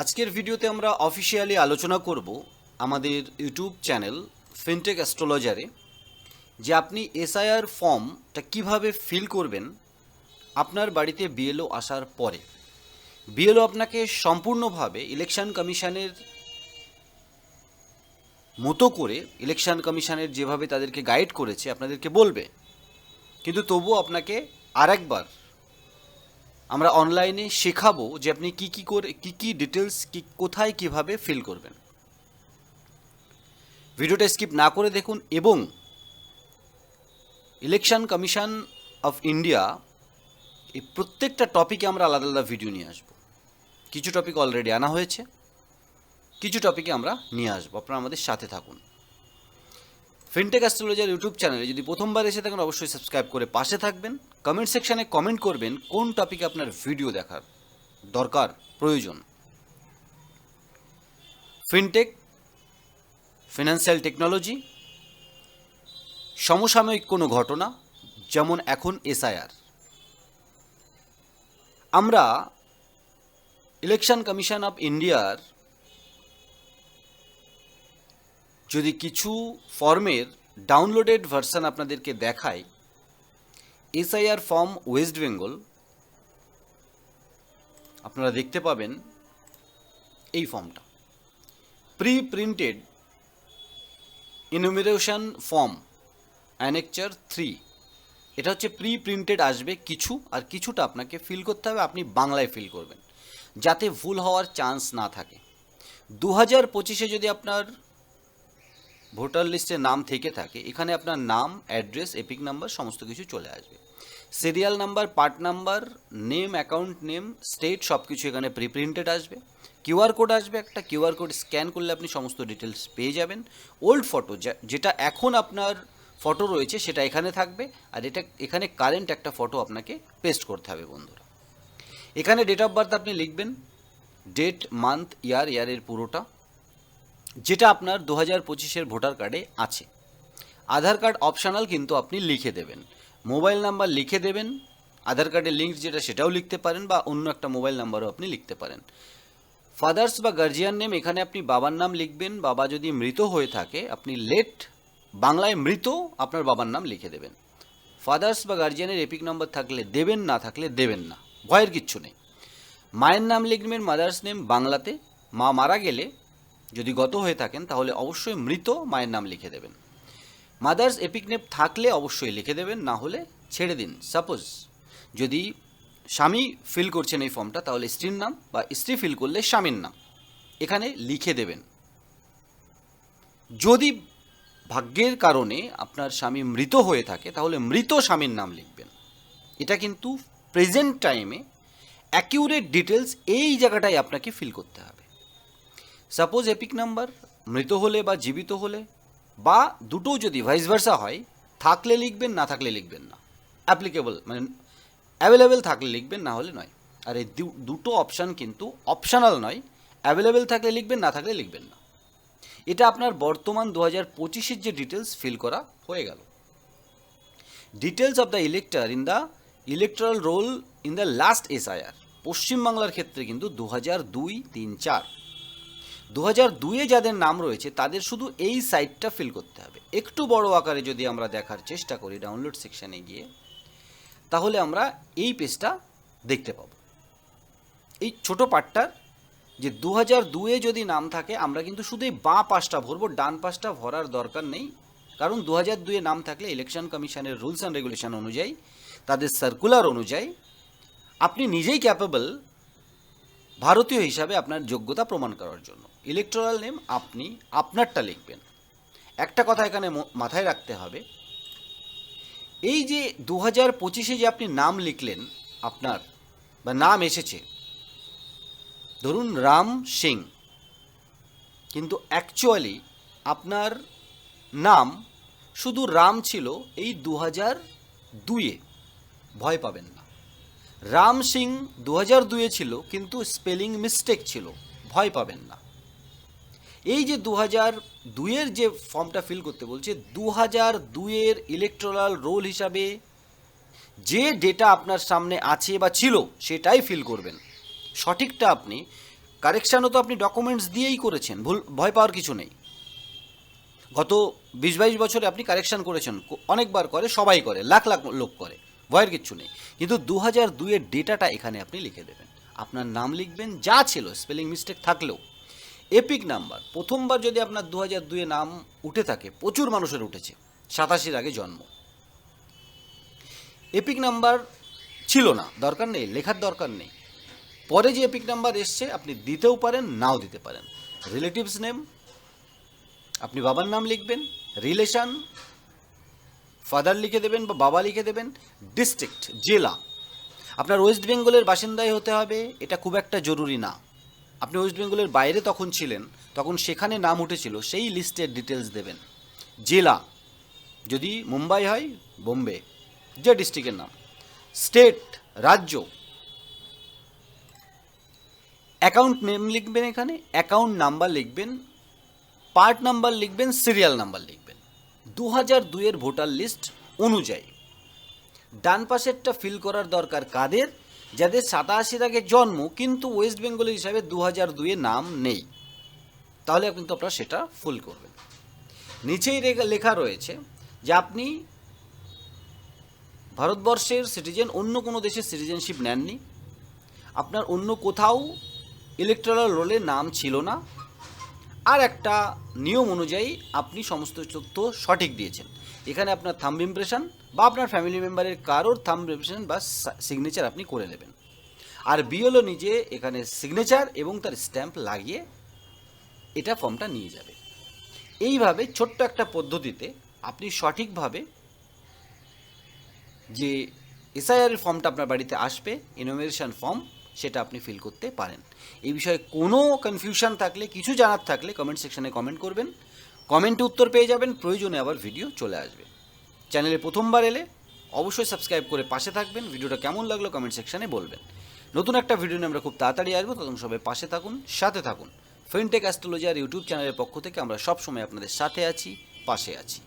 আজকের ভিডিওতে আমরা অফিসিয়ালি আলোচনা করব আমাদের ইউটিউব চ্যানেল ফিনটেক অ্যাস্ট্রোলজারে, যে আপনি এসআইআর ফর্মটা কীভাবে ফিল করবেন আপনার বাড়িতে বিএলও আসার পরে। বিএলও আপনাকে সম্পূর্ণভাবে ইলেকশন কমিশনের মতো করে ইলেকশন কমিশনের যেভাবে তাদেরকে গাইড করেছে, আপনাদেরকে বলবে। কিন্তু তবুও আপনাকে আরেকবার আমরা অনলাইনে শেখাবো যে আপনি কি কি করে, কি কি ডিটেলস কি কোথায় কীভাবে ফিল করবেন। ভিডিওটা স্কিপ না করে দেখুন এবং ইলেকশন কমিশন অফ ইন্ডিয়া এই প্রত্যেকটা টপিকে আমরা আলাদা আলাদা ভিডিও নিয়ে আসব। কিছু টপিক অলরেডি আনা হয়েছে, কিছু টপিকে আমরা নিয়ে আসব। আপনারা আমাদের সাথে থাকুন। ফিনটেক অ্যাস্ট্রোলজার ইউটিউব চ্যানেলে যদি প্রথমবার এসে থাকেন, অবশ্যই সাবস্ক্রাইব করে পাশে থাকবেন। কমেন্ট সেকশানে কমেন্ট করবেন কোন টপিকে আপনার ভিডিও দেখার দরকার, প্রয়োজন। ফিনটেক ফিনান্সিয়াল টেকনোলজি সমসাময়িক কোনো ঘটনা, যেমন এখন এসআইআর আমরা ইলেকশন কমিশন অফ ইন্ডিয়ার যদি কিছু ফর্মের ডাউনলোডেড ভার্সন আপনাদেরকে দেখাই এসআইআর ফর্ম ওয়েস্ট বেঙ্গল, আপনারা দেখতে পাবেন এই ফর্মটা। Pre printed enumeration form annexure three এটা হচ্ছে প্রি প্রিন্টেড আসবে কিছু, আর কিছুটা আপনাকে ফিল করতে হবে, আপনি বাংলায় ফিল করবেন, যাতে ভুল হওয়ার চান্স না থাকে। দু হাজার পঁচিশে যদি আপনার ভোটার লিস্টে নাম থেকে থাকে, এখানে আপনার নাম, অ্যাড্রেস, এপিক নাম্বার, সমস্ত কিছু চলে আসবে। Serial number, part number, name, account name, state সব কিছু এখানে প্রিপ্রিন্টেড আসবে। কিউআর কোড আসবে একটা কিউআর কোড স্ক্যান করলে আপনি সমস্ত ডিটেলস পেয়ে যাবেন। ওল্ড ফটো যেটা এখন আপনার ফটো রয়েছে, সেটা এখানে থাকবে, আর এটা, এখানে কারেন্ট একটা ফটো আপনাকে পেস্ট করতে হবে বন্ধুরা। এখানে ডেট অফ বার্থ আপনি লিখবেন ডেট মান্থ ইয়ার ইয়ারের পুরোটা। যেটা আপনার দু হাজার পঁচিশের ভোটার কার্ডে আছে। আধার কার্ড অপশনাল কিন্তু আপনি লিখে দেবেন। মোবাইল নাম্বার লিখে দেবেন। আধার কার্ডের লিঙ্ক যেটা সেটাও লিখতে পারেন বা অন্য একটা মোবাইল নাম্বারও আপনি লিখতে পারেন। ফাদার্স বা গার্জিয়ান নেম এখানে আপনি বাবার নাম লিখবেন। বাবা যদি মৃত হয়ে থাকে, আপনি লেট বাংলায় মৃত আপনার বাবার নাম লিখে দেবেন। ফাদার্স বা গার্জিয়ানের এপিক নম্বর থাকলে দেবেন, না থাকলে দেবেন না। ভয়ের কিচ্ছু নেই। মায়ের নাম লিখবেন মাদার্স নেম বাংলাতে। মা মারা গেলে যদি গত হয়ে থাকেন, তাহলে অবশ্যই মৃত মায়ের নাম লিখে দেবেন। মাদার্স এপিক নেম থাকলে অবশ্যই লিখে দেবেন, না হলে ছেড়ে দিন। সাপোজ যদি স্বামী ফিল করছেন এই ফর্মটা তাহলে স্ত্রীর নাম বা স্ত্রী ফিল করলে স্বামীর নাম। এখানে লিখে দেবেন। যদি ভাগ্যের কারণে আপনার স্বামী মৃত হয়ে থাকে, তাহলে মৃত স্বামীর নাম লিখবেন। এটা কিন্তু প্রেজেন্ট টাইমে অ্যাকিউরেট ডিটেলস এই জায়গাটায় আপনাকে ফিল করতে হবে। সাপোজ এপিক নাম্বার মৃত হলে বা জীবিত হলে, বা দুটো যদি ভাইস ভার্সা হয়, থাকলে লিখবেন, না থাকলে লিখবেন না। অ্যাপ্লিকেবল মানে অ্যাভেলেবেল থাকলে লিখবেন, না হলে নয়। আর এই দুটো অপশান কিন্তু অপশনাল নয়। অ্যাভেলেবেল থাকলে লিখবেন, না থাকলে লিখবেন না। এটা আপনার বর্তমান দু হাজার পঁচিশের যে ডিটেলস ফিল করা হয়ে গেল। Details of the elector in the electoral roll in the last S SIR পশ্চিমবাংলার ক্ষেত্রে কিন্তু দু হাজার দুই তিন চার। দু হাজার দুইয়ে যাদের নাম রয়েছে, তাদের শুধু এই সাইটটা ফিল করতে হবে। একটু বড় আকারে যদি আমরা দেখার চেষ্টা করি ডাউনলোড সেকশানে গিয়ে, তাহলে আমরা এই পেজটা দেখতে পাবো। এই ছোট পার্টটার যে দু হাজার দুয়ে যদি নাম থাকে, আমরা কিন্তু শুধু এই বাঁ পাশটা ভরবো, ডান পাশটা ভরার দরকার নেই। কারণ দু হাজার দুয়ে নাম থাকলে ইলেকশন কমিশনের রুলস অ্যান্ড রেগুলেশন অনুযায়ী, তাদের সার্কুলার অনুযায়ী, আপনি নিজেই ক্যাপেবল ভারতীয় হিসাবে আপনার যোগ্যতা প্রমাণ করার জন্য। ইলেকট্রাল নেম আপনি আপনারটা লিখবেন। একটা কথা এখানে মাথায় রাখতে হবে। এই যে দু হাজার পঁচিশে যে আপনি নাম লিখলেন, আপনার বা নাম এসেছে, ধরুন রাম সিং, কিন্তু অ্যাকচুয়ালি আপনার নাম শুধু রাম ছিল এই দু হাজার দুইয়ে। ভয় পাবেন না। রাম সিং দু হাজার দুয়ে ছিল, কিন্তু স্পেলিং মিস্টেক ছিল, ভয় পাবেন না। এই যে দু হাজার দুইয়ের যে ফর্মটা ফিল করতে বলছে দু হাজার দুইয়ের ইলেকট্রাল রোল হিসাবে যে ডেটা আপনার সামনে আছে বা ছিল, সেটাই ফিল করবেন। সঠিকটা আপনি কারেকশানও তো আপনি ডকুমেন্টস দিয়েই করেছেন, ভুল, ভয় পাওয়ার কিছু নেই। গত বিশ বাইশ বছরে আপনি কারেকশান করেছেন, অনেকবার করে, সবাই করে, লাখ লাখ লোক করে। ভয়ের কিচ্ছু নেই। কিন্তু দু হাজার দুইয়ের ডেটাটা এখানে আপনি লিখে দেবেন। আপনার নাম লিখবেন, যা ছিল, স্পেলিং মিস্টেক থাকলেও। এপিক নাম্বার, প্রথমবার যদি আপনার দু হাজার দুয়ে নাম উঠে থাকে, প্রচুর মানুষের উঠেছে। সাতাশির আগে জন্ম। এপিক নাম্বার ছিল না, দরকার নেই, লেখার দরকার নেই। পরে যে এপিক নাম্বার এসছে, আপনি দিতেও পারেন, নাও দিতে পারেন। রিলেটিভস নেম, আপনি বাবার নাম লিখবেন, রিলেশন ফাদার লিখে দেবেন বা বাবা লিখে দেবেন ডিস্ট্রিক্ট জেলা। আপনার ওয়েস্ট বেঙ্গলের বাসিন্দাই হতে হবে, এটা খুব একটা জরুরি না। আপনি ওয়েস্ট বেঙ্গলের বাইরে তখন ছিলেন, তখন সেখানে নাম উঠেছিল, সেই লিস্টের ডিটেলস দেবেন। জেলা, যদি মুম্বাই হয়, বোম্বে, যে ডিস্ট্রিক্টের নাম। স্টেট রাজ্য। অ্যাকাউন্ট নেম লিখবেন এখানে অ্যাকাউন্ট নাম্বার লিখবেন পার্ট নাম্বার লিখবেন সিরিয়াল নাম্বার লিখবেন। দু হাজার দুইয়ের ভোটার লিস্ট অনুযায়ী। ডান পাশেরটা ফিল করার দরকার কাদের? যাদের সাতাশির আগে জন্ম, কিন্তু ওয়েস্ট বেঙ্গল হিসাবে দু হাজার দুইয়ে নাম নেই। তাহলে কিন্তু আপনারা সেটা ফুল করবেন। নিচেই লেখা রয়েছে যে আপনি ভারতবর্ষের সিটিজেন, অন্য কোনো দেশের সিটিজেনশিপ নেননি। আপনার অন্য কোথাও ইলেকট্রাল রোলে নাম ছিল না। আর একটা নিয়ম অনুযায়ী আপনি সমস্ত তথ্য সঠিক দিয়েছেন। এখানে আপনার থাম্ব ইমপ্রেশন বা আপনার ফ্যামিলি মেম্বারের কারোর থাম্ব ইমপ্রেশন বা সিগনেচার আপনি করে নেবেন। আর বিএলও নিজে এখানে সিগনেচার এবং তার স্ট্যাম্প লাগিয়ে এটা ফর্মটা নিয়ে যাবে। এইভাবে ছোট্ট একটা পদ্ধতিতে আপনি সঠিকভাবে যে এসআইআর ফর্মটা আপনার বাড়িতে আসবে ইনোমিনেশন ফর্ম সেটা আপনি ফিল করতে পারেন। এই বিষয়ে কোনো কনফিউশন থাকলে, কিছু জানার থাকলে কমেন্ট সেকশনে কমেন্ট করবেন। কমেন্টে উত্তর পেয়ে যাবেন, প্রয়োজনে আবার ভিডিও চলে আসবে। চ্যানেলে প্রথমবার এলে অবশ্যই সাবস্ক্রাইব করে পাশে থাকবেন ভিডিওটা কেমন লাগল কমেন্ট সেকশানে বলবেন। নতুন একটা ভিডিও নিয়ে আমরা খুব তাড়াতাড়ি আসব তখন সবাই পাশে থাকুন, সাথে থাকুন। ফিনটেক অ্যাস্ট্রোলজি আর ইউটিউব চ্যানেলের পক্ষ থেকে আমরা সবসময় আপনাদের সাথে আছি, পাশে আছি।